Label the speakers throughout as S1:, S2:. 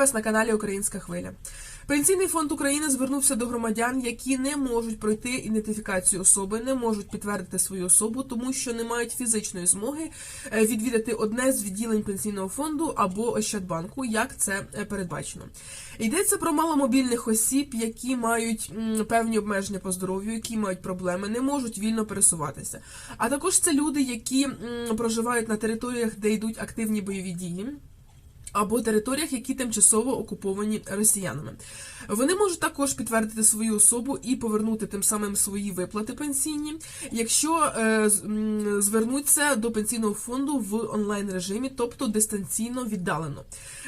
S1: вас на каналі Українська Хвиля. Пенсійний фонд України звернувся до громадян, які не можуть пройти ідентифікацію особи, не можуть підтвердити свою особу, тому що не мають фізичної змоги е, відвідати одне з відділень пенсійного фонду або Ощадбанку, як це е, передбачено. Йдеться про маломобільних осіб, які мають певні обмеження по здоров'ю, які мають проблеми, не можуть вільно пересуватися. А також це люди, які проживають на територіях, де йдуть активні бойові дії або територіях, які тимчасово окуповані росіянами. Вони можуть також підтвердити свою особу і повернути тим самим свої виплати пенсійні, якщо е, звернуться до пенсійного фонду в онлайн режимі, тобто дистанційно віддалено.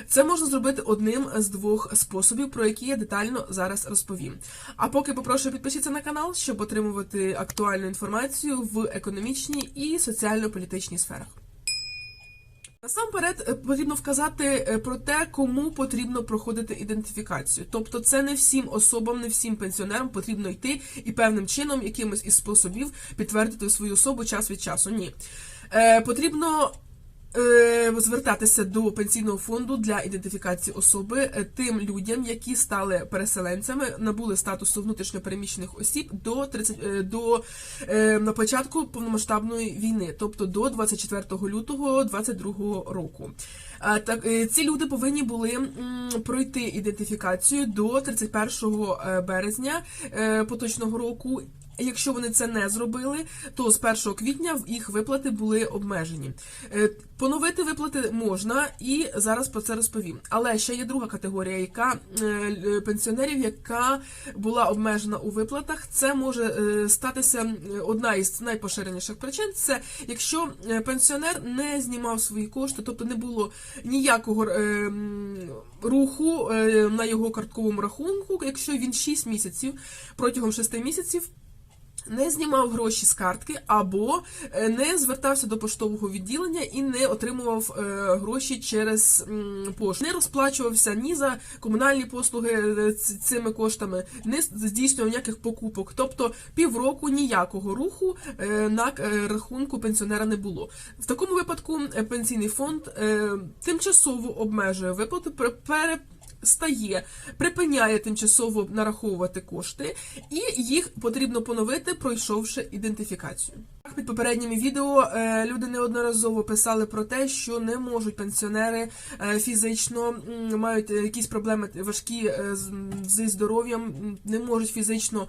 S1: Це можна зробити одним з двох способів, про які я детально зараз розповім. А поки попрошу підпишіться на канал, щоб отримувати актуальну інформацію в економічній і соціально-політичній сферах. Насамперед е, потрібно вказати е, про те, кому потрібно проходити ідентифікацію. Тобто, це не всім особам, не всім пенсіонерам потрібно йти і певним чином, якимось із способів підтвердити свою особу час від часу. Ні. Е, потрібно звертатися до пенсійного фонду для ідентифікації особи е, тим людям, які стали переселенцями, набули статусу внутрішньопереміщених осіб до 30, е, до е, на початку повномасштабної війни, тобто до 24 лютого 2022 року. Так, е, ці люди повинні були пройти ідентифікацію до 31 е, березня е, поточного року. Якщо вони це не зробили, то з 1 квітня їх виплати були обмежені. Е, Поновити виплати можна, і зараз про це розповім. Але ще є друга категорія, яка е, пенсіонерів, яка була обмежена у виплатах. Це може е, статися одна із найпоширеніших причин. Це якщо пенсіонер не знімав свої кошти, тобто не було ніякого руху на його картковому рахунку, якщо він 6 місяців протягом 6 місяців. Не знімав гроші з картки або е, не звертався до поштового відділення і не отримував е, гроші через пошту. Не розплачувався ні за комунальні послуги е, цими коштами, не здійснював ніяких покупок. Тобто півроку ніякого руху на рахунку пенсіонера не було. В такому випадку пенсійний фонд тимчасово обмежує виплати пере- пере стає, припиняє тимчасово нараховувати кошти, і їх потрібно поновити, пройшовши ідентифікацію. Під попередніми відео е, люди неодноразово писали про те, що не можуть пенсіонери е, фізично мають якісь проблеми важкі е, зі здоров'ям, не можуть фізично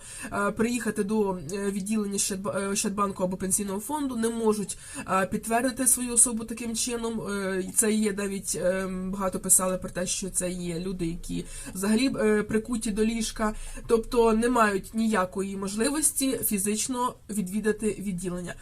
S1: приїхати до відділення Щадба- е, або пенсійного фонду, не можуть підтвердити свою особу таким чином. Це є навіть багато писали про те, що це є люди, які взагалі прикуті до ліжка, тобто не мають ніякої можливості фізично відвідати відділення.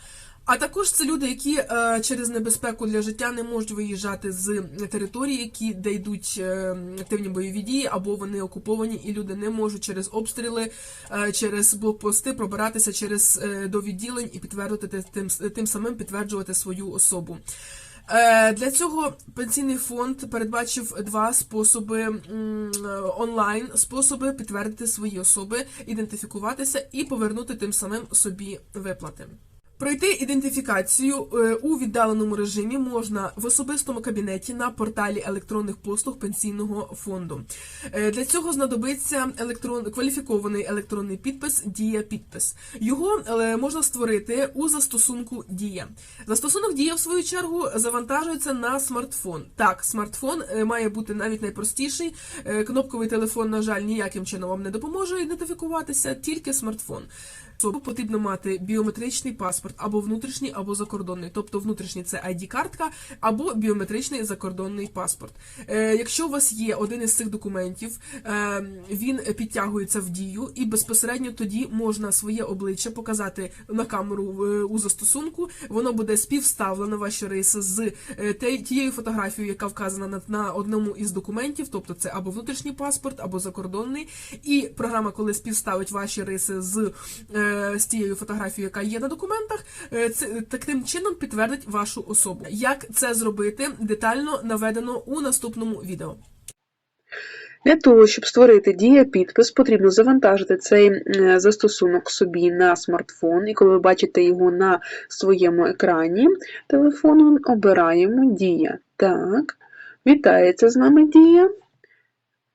S1: А також це люди, які е, через небезпеку для життя не можуть виїжджати з території, які де йдуть е, активні бойові дії, або вони окуповані, і люди не можуть через обстріли, е, через блокпости пробиратися через е, до відділень і підтвердити тим, тим самим підтверджувати свою особу. Е, Для цього пенсійний фонд передбачив два способи онлайн способи підтвердити свої особи, ідентифікуватися і повернути тим самим собі виплати. Пройти ідентифікацію е, у віддаленому режимі можна в особистому кабінеті на порталі електронних послуг пенсійного фонду. Е, Для цього знадобиться електрон... кваліфікований електронний підпис Дія підпис. Його е, можна створити у застосунку Дія. Застосунок Дія, в свою чергу, завантажується на смартфон. Так, смартфон має бути навіть найпростіший. Кнопковий телефон, на жаль, ніяким чином вам не допоможе ідентифікуватися, тільки смартфон. Особу потрібно мати біометричний паспорт або внутрішній, або закордонний. Тобто внутрішній це ID-картка, або біометричний закордонний паспорт. Е, якщо у вас є один із цих документів, е, він підтягується в дію, і безпосередньо тоді можна своє обличчя показати на камеру е, у застосунку. Воно буде співставлено ваші риси з тією фотографією, яка вказана на, одному із документів, тобто це або внутрішній паспорт, або закордонний. І програма, коли співставить ваші риси з, з тією фотографією, яка є на документах, е, це таким чином підтвердить вашу особу. Як це зробити, детально наведено у наступному відео.
S2: Для того, щоб створити дія підпис, потрібно завантажити цей е, застосунок собі на смартфон, і коли ви бачите його на своєму екрані телефону, обираємо Дія. Так, вітається з нами Дія.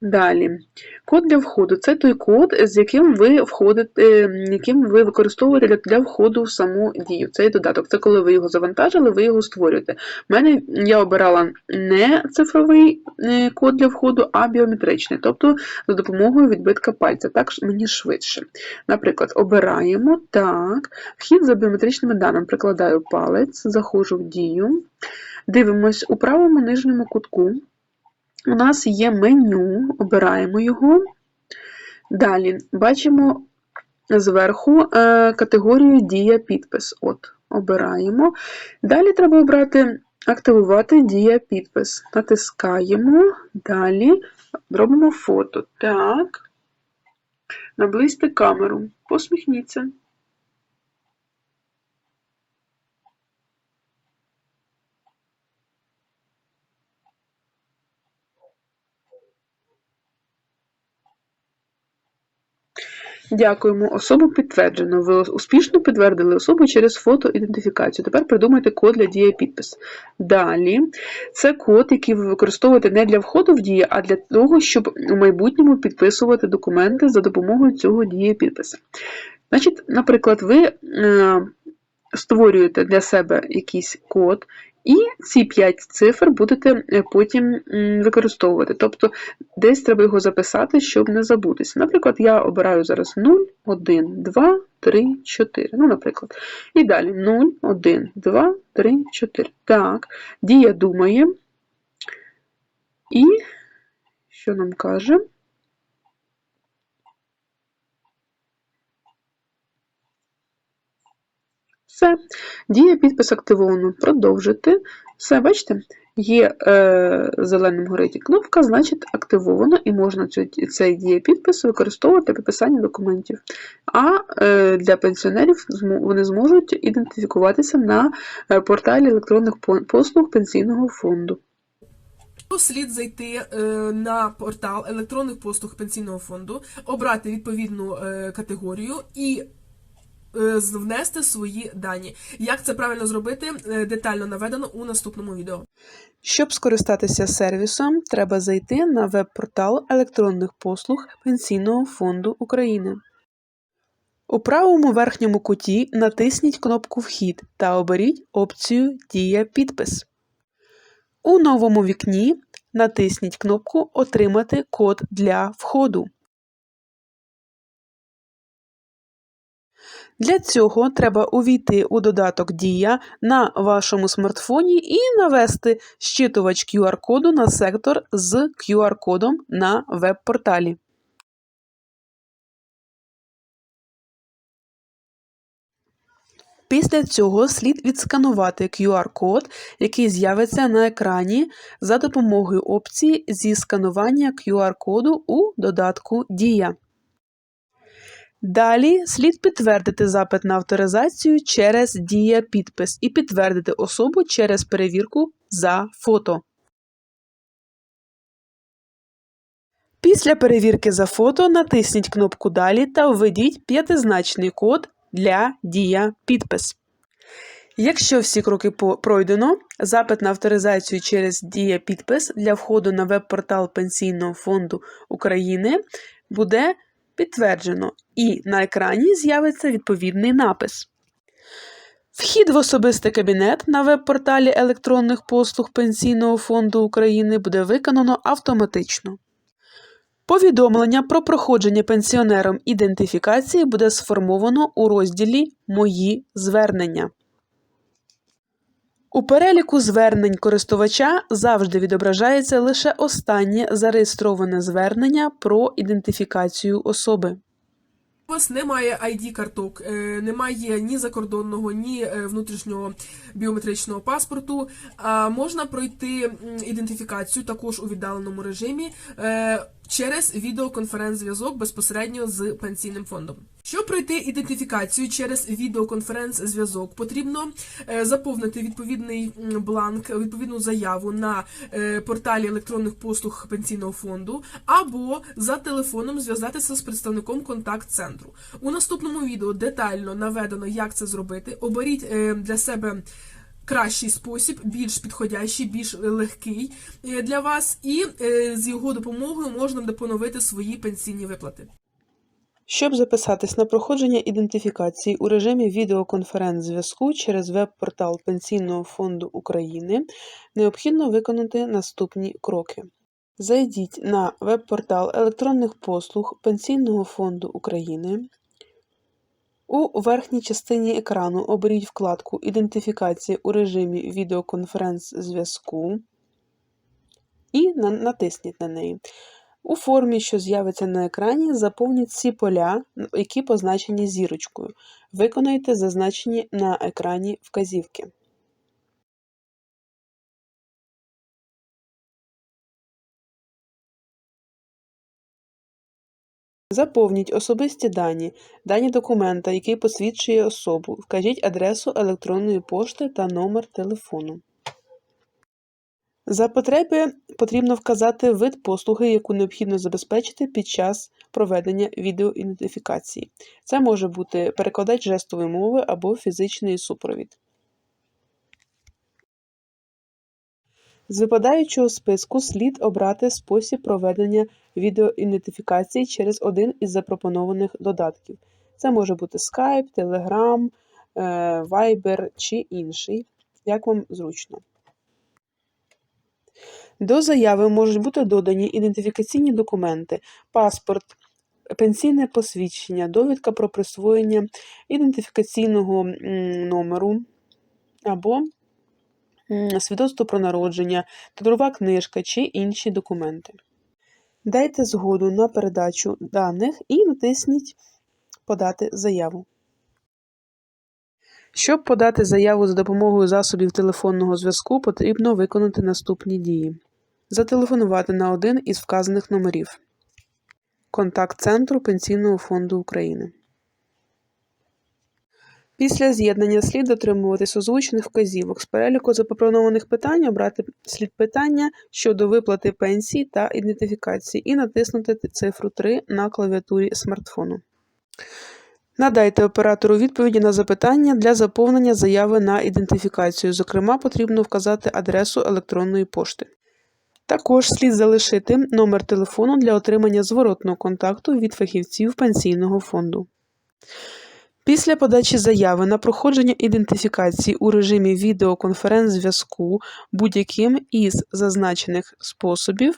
S2: Далі. Код для входу це той код, з яким ви входите, яким ви використовуєте для, для входу в саму дію. Цей додаток. Це коли ви його завантажили, ви його створюєте. У мене я обирала не цифровий е, код для входу, а біометричний, тобто за допомогою відбитка пальця. Так мені швидше. Наприклад, обираємо так, вхід за біометричними даними. Прикладаю палець, заходжу в дію. Дивимось у правому нижньому кутку. У нас є меню, обираємо його. Далі бачимо зверху е, категорію Дія підпис. От, обираємо. Далі треба обрати Активувати Дія підпис. Натискаємо. Далі робимо фото. Так. Наблизьте камеру. Посміхніться. Дякуємо. Особу підтверджено. Ви успішно підтвердили особу через фотоідентифікацію. Тепер придумайте код для дія підпис. Далі, це код, який ви використовуєте не для входу в дію, а для того, щоб у майбутньому підписувати документи за допомогою цього дія підписа. Значить, наприклад, ви е, створюєте для себе якийсь код, і ці 5 цифр будете е, потім використовувати. Тобто десь треба його записати, щоб не забутися. Наприклад, я обираю зараз 0, 1, 2, 3, 4. Ну, наприклад. І далі 0, 1, 2, 3, 4. Так, дія думає. І що нам каже? Все. Дія підпис активовано. Продовжити. Все, бачите, є е, зеленим горить кнопка, значить активовано, і можна цю, цей дія підпис використовувати при писанні документів. А е, для пенсіонерів вони зможуть ідентифікуватися на е, порталі електронних послуг пенсійного фонду.
S1: Слід зайти е, на портал електронних послуг пенсійного фонду, обрати відповідну е, категорію і внести свої дані. Як це правильно зробити, е, детально наведено у наступному відео.
S2: Щоб скористатися сервісом, треба зайти на веб-портал електронних послуг Пенсійного фонду України. У правому верхньому куті натисніть кнопку Вхід та оберіть опцію Дія підпис. У новому вікні натисніть кнопку Отримати код для входу. Для цього треба увійти у додаток Дія на вашому смартфоні і навести щитувач QR-коду на сектор з QR-кодом на веб-порталі. Після цього слід відсканувати QR-код, який з'явиться на екрані за допомогою опції зі сканування QR-коду у додатку Дія. Далі слід підтвердити запит на авторизацію через Дія підпис і підтвердити особу через перевірку за фото. Після перевірки за фото натисніть кнопку Далі та введіть п'ятизначний код для Дія підпис. Якщо всі кроки пройдено, запит на авторизацію через Дія підпис для входу на веб-портал Пенсійного фонду України буде підтверджено, і на екрані з'явиться відповідний напис. Вхід в особистий кабінет на веб-порталі електронних послуг Пенсійного фонду України буде виконано автоматично. Повідомлення про проходження пенсіонером ідентифікації буде сформовано у розділі Мої звернення. У переліку звернень користувача завжди відображається лише останнє зареєстроване звернення про ідентифікацію особи.
S1: У вас немає ID-карток, е, немає ні закордонного, ні е, внутрішнього біометричного паспорту. Можна пройти ідентифікацію також у віддаленому режимі е, через відеоконференц-зв'язок безпосередньо з пенсійним фондом. Щоб пройти ідентифікацію через відеоконференц-зв'язок, потрібно е, заповнити відповідний бланк, відповідну заяву на е, порталі електронних послуг пенсійного фонду, або за телефоном зв'язатися з представником контакт-центру. У наступному відео детально наведено, як це зробити. Оберіть е, для себе кращий спосіб, більш підходящий, більш легкий для вас, і з його допомогою можна буде поновити свої пенсійні виплати.
S2: Щоб записатись на проходження ідентифікації у режимі відеоконференц-зв'язку через веб-портал Пенсійного фонду України, необхідно виконати наступні кроки. Зайдіть на веб-портал електронних послуг Пенсійного фонду України. У верхній частині екрану оберіть вкладку Ідентифікація у режимі відеоконференц-зв'язку і натисніть на неї. У формі, що з'явиться на екрані, заповніть всі поля, які позначені зірочкою. Виконайте зазначені на екрані вказівки. Заповніть особисті дані, дані документа, який посвідчує особу. Вкажіть адресу електронної пошти та номер телефону. За потреби потрібно вказати вид послуги, яку необхідно забезпечити під час проведення відеоідентифікації. Це може бути перекладач жестової мови або фізичний супровід. З випадаючого списку слід обрати спосіб проведення відеоідентифікації через один із запропонованих додатків. Це може бути Skype, Telegram, е, Viber чи інший, як вам зручно. До заяви можуть бути додані ідентифікаційні документи, паспорт, пенсійне посвідчення, довідка про присвоєння ідентифікаційного номеру або свідоцтво про народження, трудова книжка чи інші документи. Дайте згоду на передачу даних і натисніть Подати заяву. Щоб подати заяву за допомогою засобів телефонного зв'язку, потрібно виконати наступні дії: зателефонувати на один із вказаних номерів Контакт Центру Пенсійного фонду України. Після з'єднання слід дотримуватись озвучених вказівок. З переліку запропонованих питань обрати слід питання щодо виплати пенсії та ідентифікації і натиснути цифру 3 на клавіатурі смартфону. Надайте оператору відповіді на запитання для заповнення заяви на ідентифікацію. Зокрема, потрібно вказати адресу електронної пошти. Також слід залишити номер телефону для отримання зворотного контакту від фахівців пенсійного фонду. Після подачі заяви на проходження ідентифікації у режимі відеоконференц-зв'язку будь-яким із зазначених способів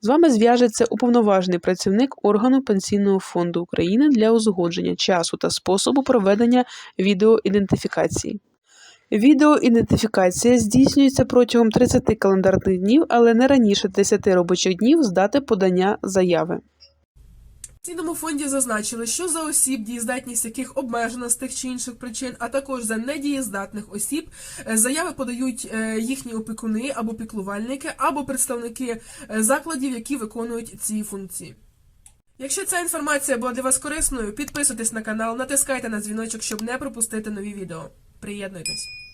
S2: з вами зв'яжеться уповноважений працівник органу Пенсійного фонду України для узгодження часу та способу проведення відеоідентифікації. Відеоідентифікація здійснюється протягом 30 календарних днів, але не раніше 10 робочих днів з дати подання заяви.
S1: В цінному фонді зазначили, що за осіб, дієздатність яких обмежена з тих чи інших причин, а також за недієздатних осіб е, заяви подають е, їхні опікуни або піклувальники, або представники е, закладів, які виконують ці функції. Якщо ця інформація була для вас корисною, підписуйтесь на канал, натискайте на дзвіночок, щоб не пропустити нові відео. Приєднуйтесь!